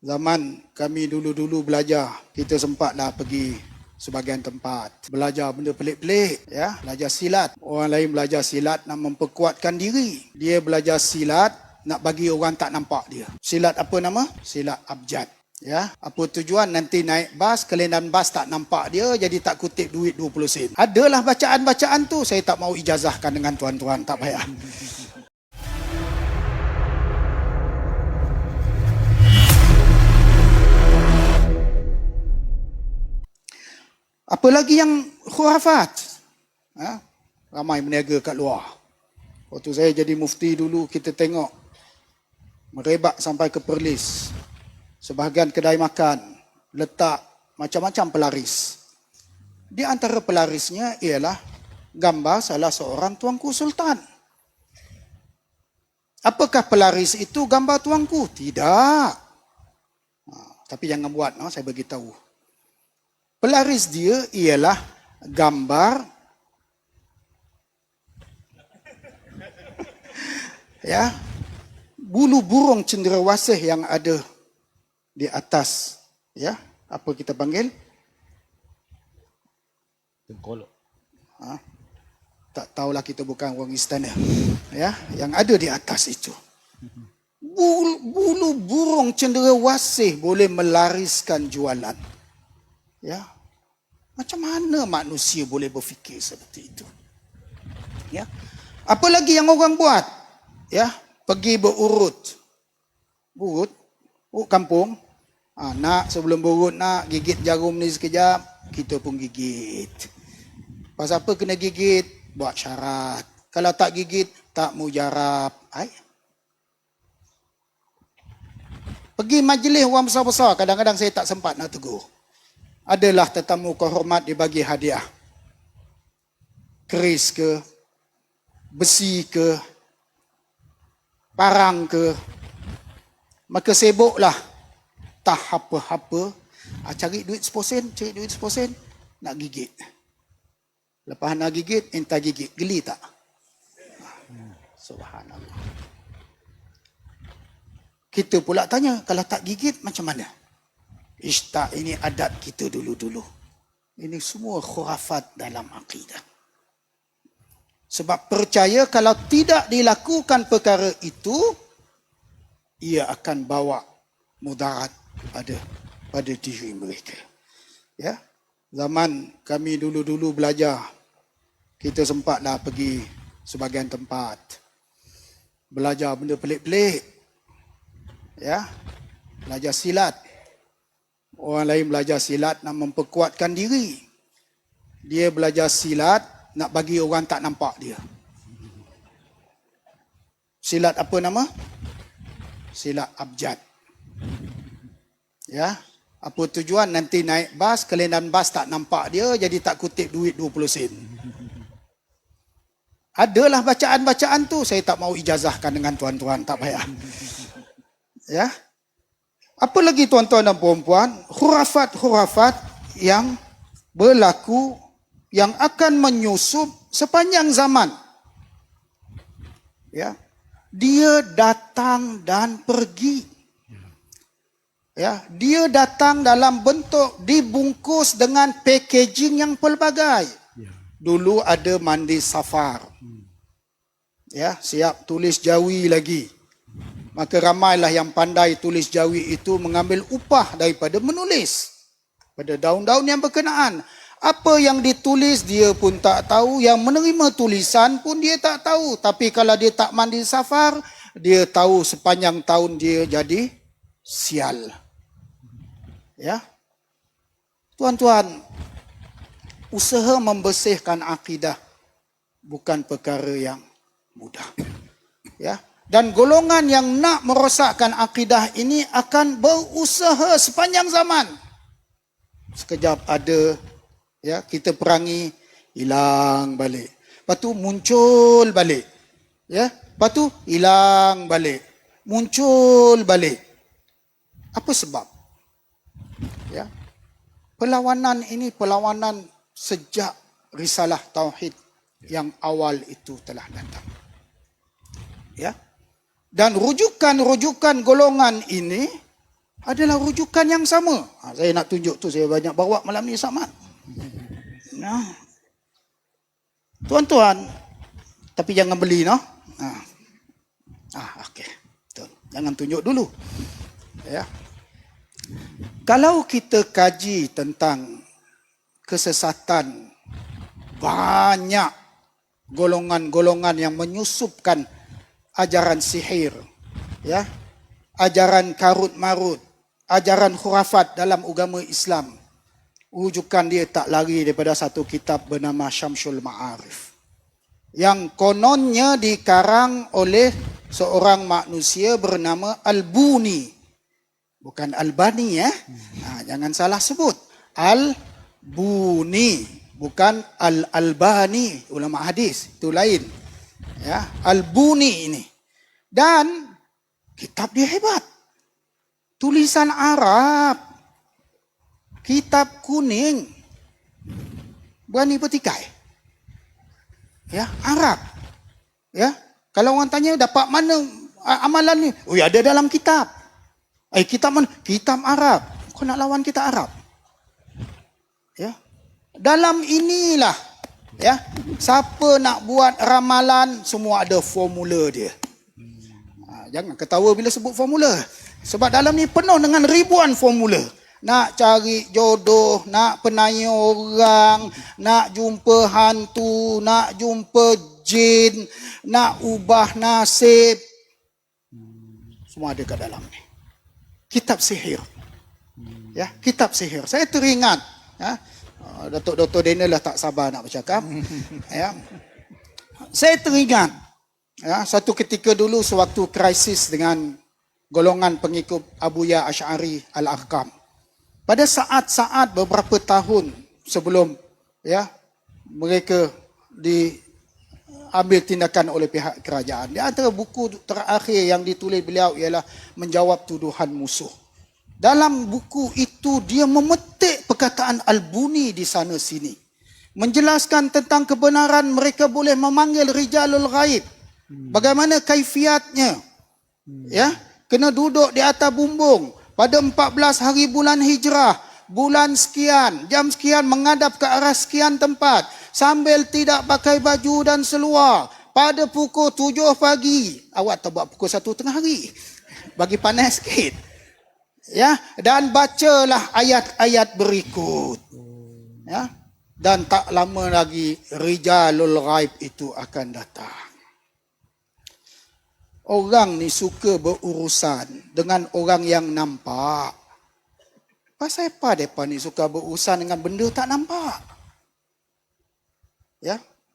Zaman kami dulu-dulu belajar, kita sempatlah pergi sebagian tempat. Belajar benda pelik-pelik, ya. Belajar silat. Orang lain belajar silat nak memperkuatkan diri. Dia belajar silat nak bagi orang tak nampak dia. Silat apa nama? Silat abjad. Ya, apa tujuan nanti naik bas, kelainan bas tak nampak dia jadi tak kutip duit 20 sen. Adalah bacaan-bacaan tu saya tak mau ijazahkan dengan tuan-tuan, tak payah. Apa lagi yang khurafat? Ha? Ramai meniaga kat luar. Waktu saya jadi mufti dulu, kita tengok merebak sampai ke Perlis. Sebahagian kedai makan letak macam-macam pelaris. Di antara pelarisnya ialah gambar salah seorang tuanku sultan. Apakah pelaris itu gambar tuanku? Tidak. Ha, tapi jangan buat, no? saya beritahu. Pelaris dia ialah gambar. Ya. Bulu burung cenderawasih yang ada di atas. Ya. Apa kita panggil? Tengkolok. ha? tak tahulah kita bukan orang istana. Ya. Yang ada di atas itu. Bulu, bulu burung cenderawasih boleh melariskan jualan Ya. Macam mana manusia boleh berfikir seperti itu? Ya. Apa lagi yang orang buat? Ya, pergi berurut. Urut, urut kampung. Ha, nak sebelum berurut nak gigit jarum ni sekejap, kita pun gigit. Pasal apa kena gigit? Buat syarat. Kalau tak gigit, tak mujarab. Ay. Pergi majlis orang besar-besar, kadang-kadang saya tak sempat nak tegur adalah tetamu kehormat dibagi hadiah. Keris ke, besi ke, parang ke. Maka sibuklah tak apa-apa. Ah, cari duit 10 sen, cari duit 10 sen, nak gigit. Lepas nak gigit, entah gigit. Geli tak? Subhanallah. Kita pula tanya, kalau tak gigit macam mana? Ishtak ini adat kita dulu-dulu. Ini semua khurafat dalam akidah. Sebab percaya kalau tidak dilakukan perkara itu, ia akan bawa mudarat pada pada diri mereka. Ya, zaman kami dulu-dulu belajar, kita sempatlah pergi sebagian tempat belajar benda pelik-pelik. Ya, belajar silat. Orang lain belajar silat nak memperkuatkan diri. Dia belajar silat nak bagi orang tak nampak dia. Silat apa nama? Silat abjad. Ya. Apa tujuan nanti naik bas, kelainan bas tak nampak dia jadi tak kutip duit 20 sen. Adalah bacaan-bacaan tu saya tak mau ijazahkan dengan tuan-tuan, tak payah. Ya. Apa lagi tuan-tuan dan puan-puan, khurafat-khurafat yang berlaku yang akan menyusup sepanjang zaman. Ya. Dia datang dan pergi. Ya, dia datang dalam bentuk dibungkus dengan packaging yang pelbagai. Dulu ada mandi safar. Ya, siap tulis jawi lagi maka ramailah yang pandai tulis jawi itu mengambil upah daripada menulis pada daun-daun yang berkenaan. Apa yang ditulis dia pun tak tahu, yang menerima tulisan pun dia tak tahu. Tapi kalau dia tak mandi safar, dia tahu sepanjang tahun dia jadi sial. Ya. Tuan-tuan, usaha membersihkan akidah bukan perkara yang mudah. Ya, dan golongan yang nak merosakkan akidah ini akan berusaha sepanjang zaman. Sekejap ada ya kita perangi hilang balik. Lepas tu muncul balik. Ya, lepas tu hilang balik. Muncul balik. Apa sebab? Ya. Perlawanan ini perlawanan sejak risalah tauhid yang awal itu telah datang. Ya dan rujukan-rujukan golongan ini adalah rujukan yang sama. Ha, saya nak tunjuk tu saya banyak bawa malam ni sama. Nah. Tuan-tuan, tapi jangan beli noh. Ha. Ah, okey. Betul. Jangan tunjuk dulu. Ya. Kalau kita kaji tentang kesesatan banyak golongan-golongan yang menyusupkan ajaran sihir, ya, ajaran karut marut, ajaran khurafat dalam agama Islam. Rujukan dia tak lari daripada satu kitab bernama Syamsul Ma'arif. Yang kononnya dikarang oleh seorang manusia bernama Al-Buni. Bukan Al-Bani ya. Ha, jangan salah sebut. Al-Buni. Bukan Al-Albani. Ulama hadis. Itu lain. Ya, Al-Buni ini. Dan kitab dia hebat. Tulisan Arab. Kitab kuning. Berani petikai. Ya Arab. Ya kalau orang tanya dapat mana amalan ni? Oh ya ada dalam kitab. Eh kitab mana? Kitab Arab. Kau nak lawan kita Arab? Ya. Dalam inilah ya siapa nak buat ramalan semua ada formula dia ha, jangan ketawa bila sebut formula sebab dalam ni penuh dengan ribuan formula nak cari jodoh, nak penanya orang, nak jumpa hantu, nak jumpa jin, nak ubah nasib. Semua ada kat dalam ni. Kitab sihir. Ya, kitab sihir. Saya teringat, ya. Datuk Dr. Daniel lah tak sabar nak bercakap. ya. Saya teringat ya, satu ketika dulu sewaktu krisis dengan golongan pengikut Abu Ya Ash'ari Al-Arqam. Pada saat-saat beberapa tahun sebelum ya mereka diambil tindakan oleh pihak kerajaan. Di antara buku terakhir yang ditulis beliau ialah menjawab tuduhan musuh. Dalam buku itu dia memetik perkataan Al-Buni di sana sini. Menjelaskan tentang kebenaran mereka boleh memanggil rijalul ghaib. Bagaimana kaifiatnya? Ya, kena duduk di atas bumbung pada 14 hari bulan hijrah, bulan sekian, jam sekian menghadap ke arah sekian tempat sambil tidak pakai baju dan seluar pada pukul 7 pagi. Awak tak buat pukul 1 tengah hari. Bagi panas sikit. Ya, dan bacalah ayat-ayat berikut. Ya. Dan tak lama lagi rijalul ghaib itu akan datang. Orang ni suka berurusan dengan orang yang nampak. Pasal apa mereka ni suka berurusan dengan benda tak nampak? Ya,